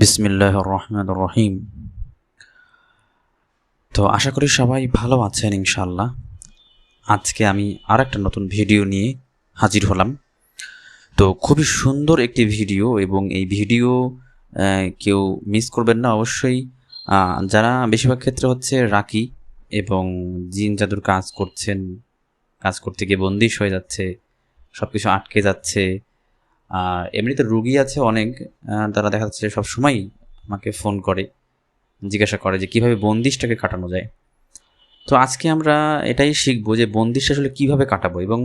বিসমিল্লাহ রহমান রহিম। তো আশা করি সবাই ভালো আছেন ইনশাল্লাহ আজকে আমি আর একটা নতুন ভিডিও নিয়ে হাজির হলাম। তো খুবই সুন্দর একটি ভিডিও এবং এই ভিডিও কেউ মিস করবেন না অবশ্যই। যারা বেশিরভাগ ক্ষেত্রে হচ্ছে রাকি এবং জিন জাদুর কাজ করছেন, কাজ করতে গিয়ে বন্দিশ হয়ে যাচ্ছে সব কিছু আটকে যাচ্ছে এমনিতে রুগী আছে অনেক তারা দেখা যাচ্ছে সব সময় আমাকে ফোন করে, জিজ্ঞাসা করে যে কীভাবে বন্দিশটাকে কাটানো যায়। তো আজকে আমরা এটাই শিখব যে বন্দিশ আসলে কীভাবে কাটাবো এবং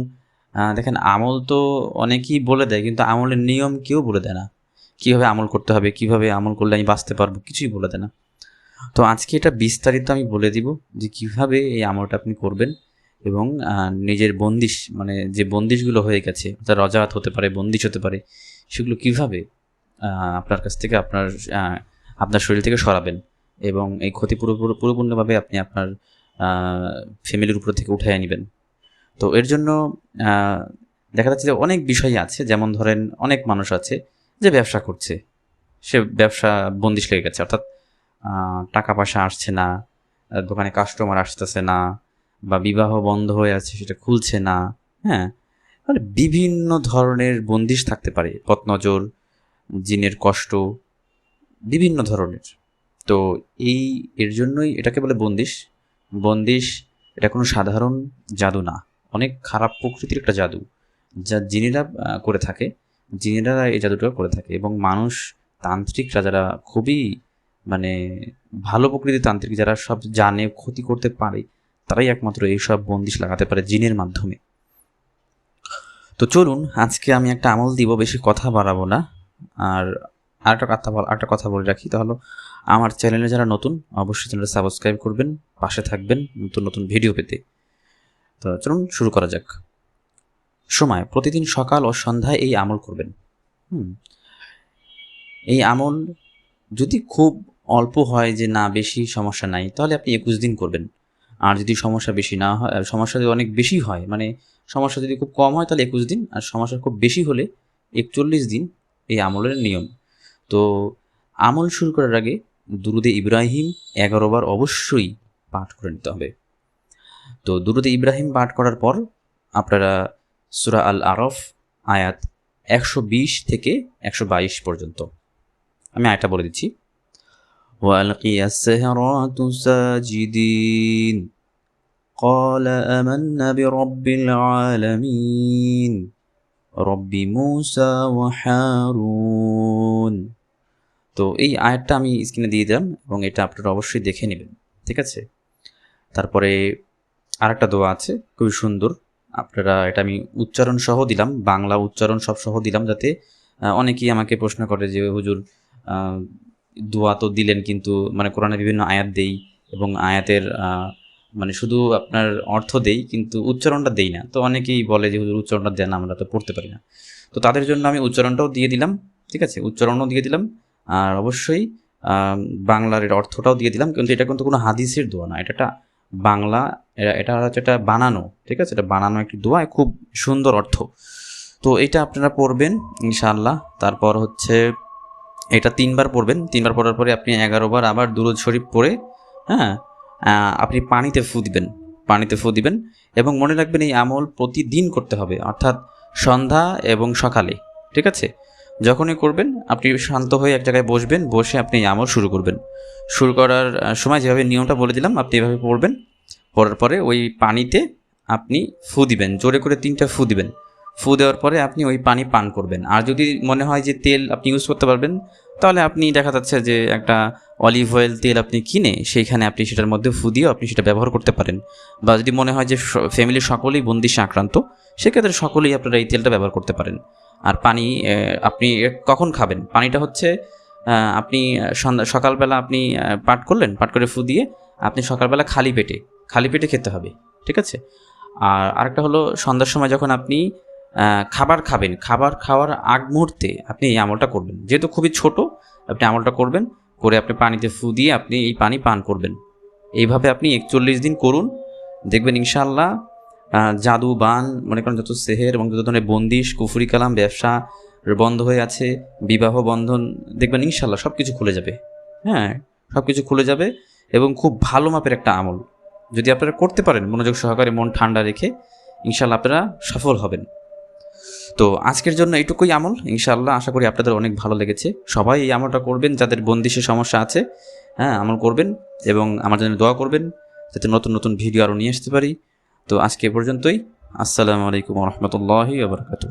দেখেন আমল তো অনেকেই বলে দেয় কিন্তু আমলের নিয়ম কেউ বলে দেয় না। কীভাবে আমল করতে হবে, কীভাবে আমল করলে আমি বাঁচতে পারব কিছুই বলে দেয় না। তো আজকে এটা বিস্তারিত আমি বলে দিব যে কীভাবে এই আমলটা আপনি করবেন। এবং নিজের বন্দিশ মানে যে বন্দিশগুলো হয়ে গেছে, অর্থাৎ রজাত হতে পারে, বন্দিশ হতে পারে, সেগুলো কীভাবে আপনার কাছ থেকে আপনার আপনার শরীর থেকে সরাবেন? এবং এই ক্ষতি পুরো, পুরো- পুরোপূর্ণভাবে আপনি আপনার ফ্যামিলির উপর থেকে উঠে নেবেন। তো এর জন্য দেখা যাচ্ছে যে অনেক বিষয় আছে, যেমন ধরেন অনেক মানুষ আছে যে ব্যবসা করছে। সে ব্যবসা বন্দিশ লেগে গেছে, অর্থাৎ টাকা পয়সা আসছে না, দোকানে কাস্টমার আসতেছে না বা বিবাহ বন্ধ হয়ে আছে সেটা খুলছে না হ্যাঁ? মানে বিভিন্ন ধরনের বন্দিশ থাকতে পারে, পথনজর, জিনের কষ্ট, বিভিন্ন ধরনের। তো এই, এর জন্যই এটাকে বলে বন্দিশ। বন্দিশ, এটা কোনো সাধারণ জাদু না। অনেক খারাপ প্রকৃতির একটা জাদু, যা জিনেরা করে থাকে। জিনেরা এই জাদুটা করে থাকে এবং মানুষ, তান্ত্রিকরা যারা খুবই মানে ভালো প্রকৃতির তান্ত্রিক, যারা সব জানে, ক্ষতি করতে পারে তারাই একমাত্র এইসব বন্দিশ লাগাতে পারে জিনের মাধ্যমে। তো চলুন, আজকে আমি একটা আমল দিব, বেশি কথা বাড়াবো না। আর আরেকটা কথা বল, আরেকটা কথা বলে রাখি তাহলে আমার চ্যানেলে যারা নতুন, অবশ্যই চ্যানেলটা সাবস্ক্রাইব করবেন, পাশে থাকবেন নতুন নতুন ভিডিও পেতে। তো চলুন, শুরু করা যাক। সময়, প্রতিদিন সকাল ও সন্ধ্যায় এই আমল করবেন। হুম। এই আমল যদি খুব অল্প হয় যে না, বেশি সমস্যা নাই, তাহলে আপনি একুশ দিন করবেন। আর যদি সমস্যা বেশি না হয় সমস্যা যদি অনেক বেশি হয় মানে সমস্যা যদি খুব কম হয়, তাহলে একুশ দিন, আর সমস্যা খুব বেশি হলে একচল্লিশ দিন এই আমলের নিয়ম। তো আমল শুরু করার আগে দুরুদে ইব্রাহিম এগারো বার অবশ্যই পাঠ করে নিতে হবে। তো দুরুদে ইব্রাহিম পাঠ করার পর আপনারা সুরা আল আরফ আয়াত একশো বিশ থেকে একশো বাইশ পর্যন্ত। আমি আয়টা বলে দিচ্ছি। وألقي السهرات ساجدين قال آمنا برب العالمين رب موسى وحارون তো এই আয়াতটা আমি স্ক্রিনে দিয়ে দিলাম এবং এটা আপনারা অবশ্যই দেখে নেবেন ঠিক আছে তারপরে আরেকটা দোয়া আছে খুবই সুন্দর আপনারা এটা আমি উচ্চারণ সহ দিলাম বাংলা উচ্চারণ সব সহ দিলাম যাতে আহ, অনেকেই আমাকে প্রশ্ন করে যে হুজুর আহ, দোয়া তো দিলেন কিন্তু মানে কোরআনে বিভিন্ন আয়াত দেই এবং আয়াতের মানে শুধু আপনার অর্থ দেই কিন্তু উচ্চারণটা দেই না। তো অনেকেই বলে যে, হুজুর, উচ্চারণটা দেন, আমরা তো পড়তে পারি না। তো তাদের জন্য আমি উচ্চারণটাও দিয়ে দিলাম, ঠিক আছে? উচ্চারণও দিয়ে দিলাম। আর অবশ্যই বাংলার এর অর্থটাও দিয়ে দিলাম, কিন্তু এটা কিন্তু কোনো হাদিসের দোয়া না। এটা বাংলা এটা- এটা হচ্ছে একটা বানানো, ঠিক আছে? এটা বানানো একটি দোয়া খুব সুন্দর অর্থ। তো এটা আপনারা পড়বেন, ইনশাআল্লাহ। তারপর হচ্ছে এটা তিনবার পড়বেন। তিনবার পড়ার পরে আপনি এগারো বার আবার দুরুদ শরীফ পড়ে হ্যাঁ আপনি পানিতে ফু দিবেন, পানিতে ফু দিবেন এবং মনে রাখবেন এই আমল প্রতিদিন করতে হবে, অর্থাৎ সন্ধ্যা এবং সকালে, ঠিক আছে? যখনই করবেন, আপনি শান্ত হয়ে এক জায়গায় বসবেন, বসে আপনি এই আমল শুরু করবেন। শুরু করার সময় যেভাবে নিয়মটা বলে দিলাম, আপনি এভাবে পড়বেন। পড়ার পরে ওই পানিতে আপনি ফু দিবেন, জোরে করে তিনটা ফু দিবেন। ফু দেওয়ার পরে আপনি ওই পানি পান করবেন। আর যদি মনে হয় যে তেল আপনি ইউজ করতে পারবেন, তাহলে আপনি দেখা যাচ্ছে যে একটা অলিভ অয়েল তেল আপনি কিনে সেইখানে আপনি সেটার মধ্যে ফু দিয়েও আপনি সেটা ব্যবহার করতে পারেন। বা যদি মনে হয় যে ফ্যামিলির সকলেই বন্দিশে আক্রান্ত, সেক্ষেত্রে সকলেই আপনারা এই তেলটা ব্যবহার করতে পারেন। আর পানি আপনি কখন খাবেন? পানিটা হচ্ছে আপনি সকালবেলা আপনি পাট করলেন, পাট করে ফু দিয়ে আপনি সকালবেলা খালি পেটে খালি পেটে খেতে হবে, ঠিক আছে? আর আরেকটা হলো সন্ধ্যার সময় যখন আপনি খাবার খাবেন। খাবার খাওয়ার আগ মুহূর্তে আপনি এই আমলটা করবেন। যেহেতু খুবই ছোট, আপনি আমলটা করবেন, করে আপনি পানিতে ফু দিয়ে আপনি এই পানি পান করবেন। এইভাবে আপনি একচল্লিশ দিন করুন। দেখবেন ইনশাল্লাহ জাদু, বান, মনে করেন যত সেহের এবং যত ধরনের বন্দিশ, কুফুরি কালাম, ব্যবসা বন্ধ হয়ে আছে, বিবাহ বন্ধন, দেখবেন ইনশাল্লাহ সব কিছু খুলে যাবে। হ্যাঁ সব কিছু খুলে যাবে এবং খুব ভালো মাপের একটা আমল। যদি আপনারা করতে পারেন, মনোযোগ সহকারে, মন ঠান্ডা রেখে ইনশাল্লাহ আপনারা সফল হবেন। তো আজকের জন্য এটুকুই আমল। ইনশাল্লাহ আশা করি আপনাদের অনেক ভালো লেগেছে। সবাই এই আমলটা করবেন, যাদের বন্দিশের সমস্যা আছে হ্যাঁ আমল করবেন এবং আমার জন্য দোয়া করবেন, যাতে নতুন নতুন ভিডিও আরও নিয়ে আসতে পারি। তো আজকে এ পর্যন্তই। আসসালামু আলাইকুম রহমতুল্লাহি আবরকাতু